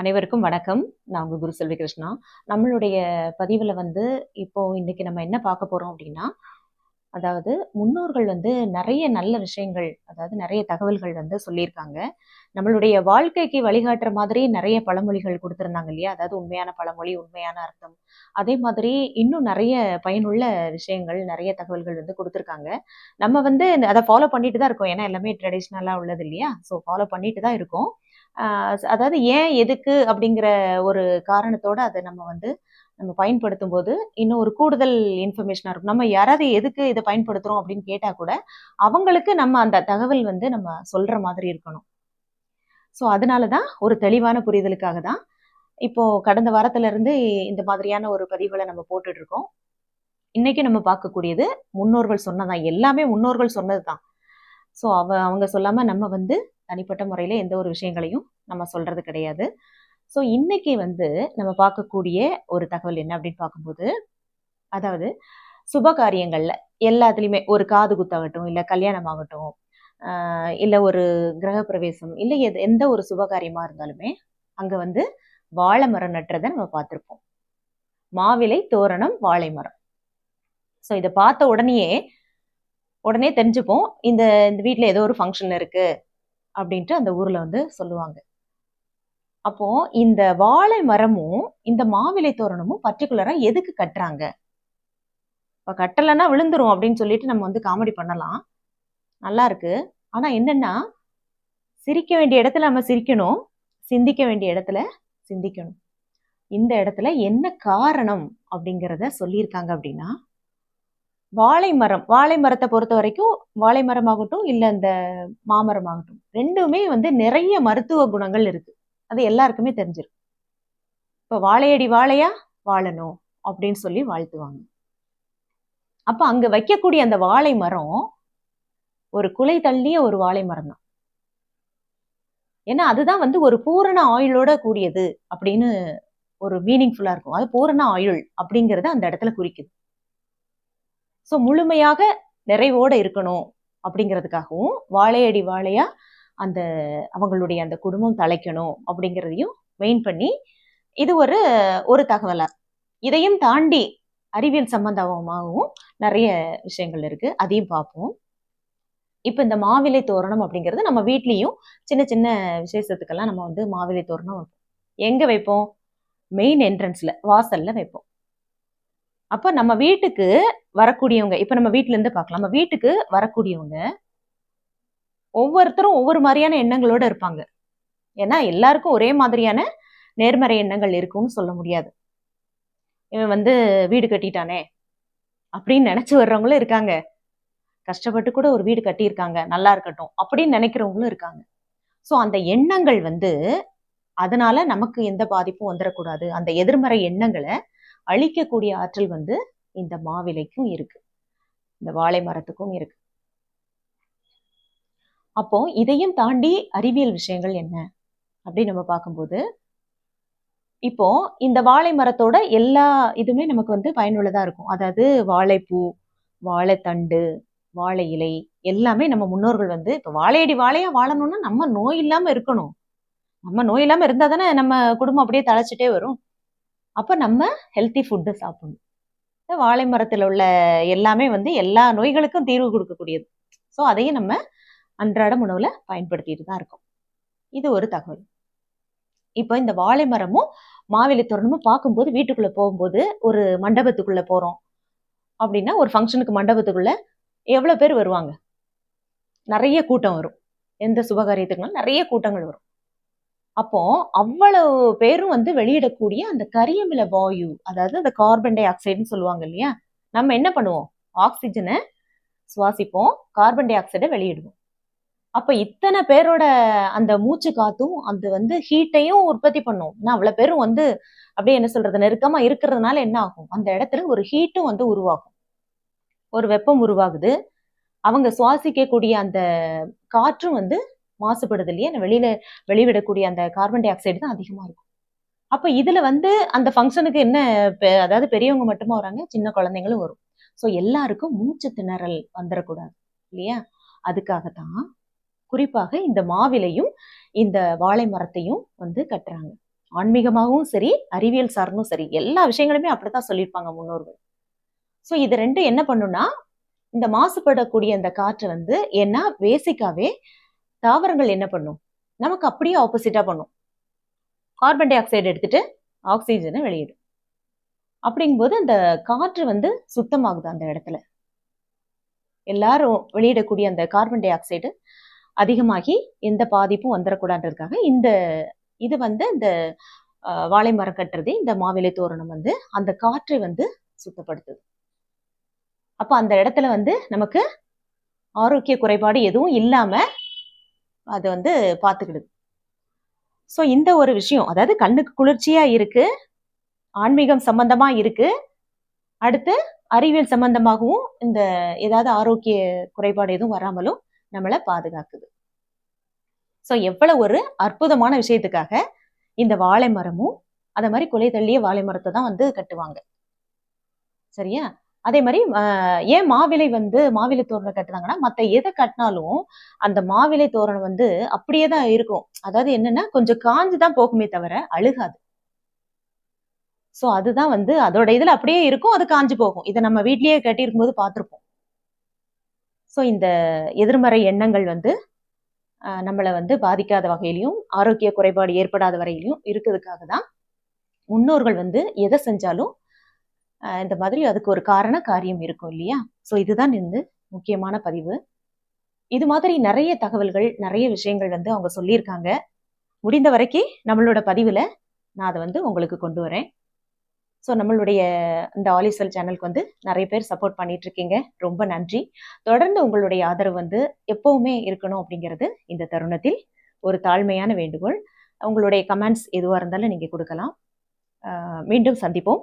அனைவருக்கும் வணக்கம். நான் உங்க குரு செல்வி கிருஷ்ணா. நம்மளுடைய பதிவில் வந்து இப்போ இன்னைக்கு நம்ம என்ன பார்க்க போறோம் அப்படின்னா அதாவது முன்னோர்கள் வந்து நிறைய நல்ல விஷயங்கள் அதாவது நிறைய தகவல்கள் வந்து சொல்லியிருக்காங்க. நம்மளுடைய வாழ்க்கைக்கு வழிகாட்டுற மாதிரி நிறைய பழமொழிகள் கொடுத்துருந்தாங்க இல்லையா? அதாவது உண்மையான பழமொழி உண்மையான அர்த்தம். அதே மாதிரி இன்னும் நிறைய பயனுள்ள விஷயங்கள் நிறைய தகவல்கள் வந்து கொடுத்துருக்காங்க. நம்ம வந்து அதை ஃபாலோ பண்ணிட்டு தான் இருக்கோம். ஏன்னா எல்லாமே ட்ரெடிஷ்னலாக உள்ளது இல்லையா? ஸோ ஃபாலோ பண்ணிட்டு தான் இருக்கோம். அதாவது ஏன் எதுக்கு அப்படிங்கிற ஒரு காரணத்தோட அதை நம்ம வந்து நம்ம பயன்படுத்தும் போது இன்னும் ஒரு கூடுதல் இன்ஃபர்மேஷனாக இருக்கும். நம்ம யாராவது எதுக்கு இதை பயன்படுத்துகிறோம் அப்படின்னு கேட்டால் கூட அவங்களுக்கு நம்ம அந்த தகவல் வந்து நம்ம சொல்கிற மாதிரி இருக்கணும். ஸோ அதனால தான் ஒரு தெளிவான புரிதலுக்காக தான் இப்போ கடந்த வாரத்திலிருந்து இந்த மாதிரியான ஒரு பதிவுகளை நம்ம போட்டுட்டு இருக்கோம் இன்னைக்கு நம்ம பார்க்கக்கூடியது முன்னோர்கள் சொன்னதான். எல்லாமே முன்னோர்கள் சொன்னது தான் ஸோ அவ அவங்க சொல்லாம நம்ம வந்து தனிப்பட்ட முறையில் எந்த ஒரு விஷயங்களையும் நம்ம சொல்கிறது கிடையாது. ஸோ இன்னைக்கு வந்து நம்ம பார்க்கக்கூடிய ஒரு தகவல் என்ன அப்படின்னு பார்க்கும்போது அதாவது சுப காரியங்களில் எல்லாத்துலேயுமே ஒரு காது குத்தாகட்டும் இல்லை கல்யாணம் ஆகட்டும் இல்லை ஒரு கிரகப்பிரவேசம் இல்லை எது எந்த ஒரு சுபகாரியமாக இருந்தாலுமே அங்கே வந்து வாழை மரம் நட்டுறதை நம்ம பார்த்துருப்போம். மாவிலை தோரணம் வாழை மரம். ஸோ இதை பார்த்த உடனேயே உடனே தெரிஞ்சுப்போம் இந்த இந்த வீட்டில் ஏதோ ஒரு ஃபங்க்ஷன் இருக்குது அப்படின்ட்டு அந்த ஊரில் வந்து சொல்லுவாங்க. அப்போ இந்த வாழை மரமும் இந்த மாவிலை தோரணமும் பர்டிகுலரா எதுக்கு கட்டுறாங்க? இப்ப கட்டலைன்னா விழுந்துரும் அப்படின்னு சொல்லிட்டு நம்ம வந்து காமெடி பண்ணலாம். நல்லா இருக்கு. ஆனா என்னன்னா சிரிக்க வேண்டிய இடத்துல நம்ம சிரிக்கணும் சிந்திக்க வேண்டிய இடத்துல சிந்திக்கணும். இந்த இடத்துல என்ன காரணம் அப்படிங்கிறத சொல்லியிருக்காங்க அப்படின்னா வாழை மரம் வாழை மரத்தை பொறுத்த வரைக்கும் வாழை மரமாகட்டும் இல்லை இந்த மாமரம் ஆகட்டும் ரெண்டுமே வந்து நிறைய மருத்துவ குணங்கள் இருக்கு. அது எல்லாருக்குமே தெரிஞ்சிருக்கு இப்போ வாழையடி வாழையா? வாழணும் அப்படின்னு சொல்லி வாழ்த்துவாங்க. அப்போ அங்க வைக்கக்கூடிய அந்த வாழை மரம் ஒரு குலை தள்ளிய ஒரு வாழை மரம் தான் ஏன்னா அதுதான் வந்து ஒரு பூரண ஆயுளோட கூடியது அப்படின்னு ஒரு மீனிங்ஃபுல்லாக இருக்கும். அது பூரண ஆயுள் அப்படிங்கிறத அந்த இடத்துல குறிக்குது. ஸோ முழுமையாக நிறைவோட இருக்கணும் அப்படிங்கிறதுக்காகவும் வாழையடி வாழையா அந்த அவங்களுடைய அந்த குடும்பம் தலைக்கணும் அப்படிங்கிறதையும் மெயின் பண்ணி இது ஒரு ஒரு தகவலா. இதையும் தாண்டி அறிவியல் சம்பந்தமாகவும் நிறைய விஷயங்கள் இருக்கு. அதையும் பார்ப்போம். இப்போ இந்த மாவிலை தோரணம் அப்படிங்கிறது நம்ம வீட்லேயும் சின்ன சின்ன விசேஷத்துக்கெல்லாம் நம்ம வந்து மாவிலை தோரணம் வைப்போம். எங்கே வைப்போம்? மெயின் என்ட்ரன்ஸில் வாசலில் வைப்போம். அப்போ நம்ம வீட்டுக்கு வரக்கூடியவங்க இப்ப நம்ம வீட்டுல இருந்து பார்க்கலாம். நம்ம வீட்டுக்கு வரக்கூடியவங்க ஒவ்வொருத்தரும் ஒவ்வொரு மாதிரியான எண்ணங்களோட இருப்பாங்க. ஏன்னா எல்லாருக்கும் ஒரே மாதிரியான நேர்மறை எண்ணங்கள் இருக்கும்னு சொல்ல முடியாது. இவன் வந்து வீடு கட்டிட்டானே அப்படின்னு நினைச்சு வர்றவங்களும் இருக்காங்க. கஷ்டப்பட்டு கூட ஒரு வீடு கட்டியிருக்காங்க நல்லா இருக்கட்டும் அப்படின்னு நினைக்கிறவங்களும் இருக்காங்க. ஸோ அந்த எண்ணங்கள் வந்து அதனால நமக்கு எந்த பாதிப்பும் வந்துடக்கூடாது அந்த எதிர்மறை எண்ணங்களை அழிக்கக்கூடிய ஆற்றல் வந்து இந்த மாவிலைக்கும் இருக்கு. இந்த வாழை மரத்துக்கும் இருக்கு. அப்போ இதையும் தாண்டி அறிவியல் விஷயங்கள் என்ன? அப்படின்னு நம்ம பார்க்கும்போது இப்போ இந்த வாழை மரத்தோட எல்லா இதுவுமே நமக்கு வந்து பயனுள்ளதா இருக்கும். அதாவது வாழைப்பூ வாழைத்தண்டு வாழை இலை எல்லாமே நம்ம முன்னோர்கள் வந்து இப்போ வாழையடி வாழையா வாழணும்னா நம்ம நோய் இல்லாம இருக்கணும். நம்ம நோய் இல்லாம இருந்தா தானே நம்ம குடும்பம் அப்படியே தழைச்சிட்டே வரும். அப்போ நம்ம ஹெல்த்தி ஃபுட்டு சாப்பிடணும். வாழை மரத்தில் உள்ள எல்லாமே வந்து எல்லா நோய்களுக்கும் தீர்வு கொடுக்கக்கூடியது. ஸோ அதையும் நம்ம அன்றாட உணவில் பயன்படுத்திட்டு தான் இருக்கோம். இது ஒரு தகவல். இப்போ இந்த வாழை மரமும் மாவிலை தோரணமும் பார்க்கும்போது வீட்டுக்குள்ளே போகும்போது ஒரு மண்டபத்துக்குள்ளே போகிறோம் அப்படின்னா ஒரு ஃபங்க்ஷனுக்கு மண்டபத்துக்குள்ளே எவ்வளோ பேர் வருவாங்க? நிறைய கூட்டம் வரும். எந்த சுபகாரியத்துக்குனாலும் நிறைய கூட்டங்கள் வரும். அப்போ அவ்வளவு பேரும் வந்து வெளியிடக்கூடிய அந்த கரியமில வாயு அதாவது அந்த கார்பன் டை ஆக்சைடுன்னு சொல்லுவாங்க இல்லையா? நம்ம என்ன பண்ணுவோம்? ஆக்சிஜனை சுவாசிப்போம் கார்பன் டை ஆக்சைடை வெளியிடுவோம். அப்ப இத்தனை பேரோட அந்த மூச்சு காத்தும் அது வந்து ஹீட்டையும் உற்பத்தி பண்ணும். ஏன்னா அவ்வளவு பேரும் வந்து அப்படியே என்ன சொல்றது நெருக்கமா இருக்கிறதுனால என்ன ஆகும்? அந்த இடத்துல ஒரு ஹீட்டும் வந்து உருவாகும். ஒரு வெப்பம் உருவாகுது. அவங்க சுவாசிக்கக்கூடிய அந்த காற்றும் வந்து மாசுபடுது இல்லையா வெளியில வெளிவிடக்கூடிய அந்த கார்பன் டை ஆக்சைடு தான் அதிகமா இருக்கும். அப்ப இதுல வந்து அந்த ஃபங்க்ஷனுக்கு என்ன அதாவது பெரியவங்க மட்டுமா வராங்க சின்ன குழந்தைங்களும் வரும். ஸோ எல்லாருக்கும் மூச்சு திணறல் வந்துடக்கூடாது இல்லையா? அதுக்காகத்தான் குறிப்பாக இந்த மாவிலையும் இந்த வாழை மரத்தையும் வந்து கட்டுறாங்க. ஆன்மீகமாகவும் சரி அறிவியல் சார்ந்தும் சரி எல்லா விஷயங்களுமே அப்படித்தான் சொல்லியிருப்பாங்க முன்னோர்கள். ஸோ இது ரெண்டும் என்ன பண்ணும்னா இந்த மாசுபடக்கூடிய அந்த காற்று வந்து ஏன்னா பேசிக்காவே தாவரங்கள் என்ன பண்ணும்? நமக்கு அப்படியே ஆப்போசிட்டா பண்ணும். கார்பன் டை ஆக்சைடு எடுத்துட்டு ஆக்சிஜனை வெளியிடும். அப்படிங்கும்போது அந்த காற்று வந்து சுத்தமாகுது அந்த இடத்துல. எல்லாரும் வெளியிடக்கூடிய அந்த கார்பன் டை ஆக்சைடு அதிகமாகி எந்த பாதிப்பும் வந்துடக்கூடாதுன்றதுக்காக இந்த இது வந்து இந்த வாழை மரம் கட்டுறது இந்த மாவிலை தோரணம் வந்து அந்த காற்றை வந்து சுத்தப்படுத்துது. அப்போ அந்த இடத்துல வந்து நமக்கு ஆரோக்கிய குறைபாடு எதுவும் இல்லாமல் அது வந்து பார்த்துக்கிடுது. ஸோ இந்த ஒரு விஷயம் அதாவது கண்ணுக்கு குளிர்ச்சியா இருக்கு ஆன்மீகம் சம்பந்தமா இருக்கு அடுத்து அறிவியல் சம்பந்தமாகவும் இந்த ஏதாவது ஆரோக்கிய குறைபாடு எதுவும் வராமலும் நம்மளை பாதுகாக்குது. ஸோ எவ்வளவு ஒரு அற்புதமான விஷயத்துக்காக இந்த வாழை மரமும் அதை மாதிரி குலை தள்ளிய வாழை மரத்தை தான் வந்து கட்டுவாங்க. சரியா? அதே மாதிரி ஏன் மாவிலை வந்து மாவிலை தோரணம் கட்டுறாங்கன்னா மத்த எதை கட்டினாலும் அந்த மாவிலை தோரணம் வந்து அப்படியே தான் இருக்கும். அதாவது என்னன்னா கொஞ்சம் காஞ்சு தான் போகுமே தவிர அழுகாது. ஸோ அதுதான் வந்து அதோட இதுல அப்படியே இருக்கும் அது காஞ்சு போகும். இதை நம்ம வீட்லயே கட்டியிருக்கும் போது பார்த்துருப்போம். ஸோ இந்த எதிர்மறை எண்ணங்கள் வந்து ஆஹ், நம்மளை வந்து பாதிக்காத வகையிலையும் ஆரோக்கிய குறைபாடு ஏற்படாத வரையிலையும் இருக்கிறதுக்காக தான் முன்னோர்கள் வந்து எதை செஞ்சாலும் இந்த மாதிரி அதுக்கு ஒரு காரண காரியம் இருக்கும் இல்லையா? ஸோ இதுதான் இந்த முக்கியமான பதிவு. இது மாதிரி நிறைய தகவல்கள் நிறைய விஷயங்கள் வந்து அவங்க சொல்லியிருக்காங்க. முடிந்த வரைக்கும் நம்மளோட பதிவில் நான் அதை வந்து உங்களுக்கு கொண்டு வரேன். ஸோ நம்மளுடைய இந்த ஆலிசல் சேனலுக்கு வந்து நிறைய பேர் சப்போர்ட் பண்ணிட்டு இருக்கீங்க. ரொம்ப நன்றி. தொடர்ந்து உங்களுடைய ஆதரவு வந்து எப்பவுமே இருக்கணும் அப்படிங்கிறது இந்த தருணத்தில் ஒரு தாழ்மையான வேண்டுகோள். உங்களுடைய கமெண்ட்ஸ் எதுவாக இருந்தாலும் நீங்கள் கொடுக்கலாம். மீண்டும் சந்திப்போம்.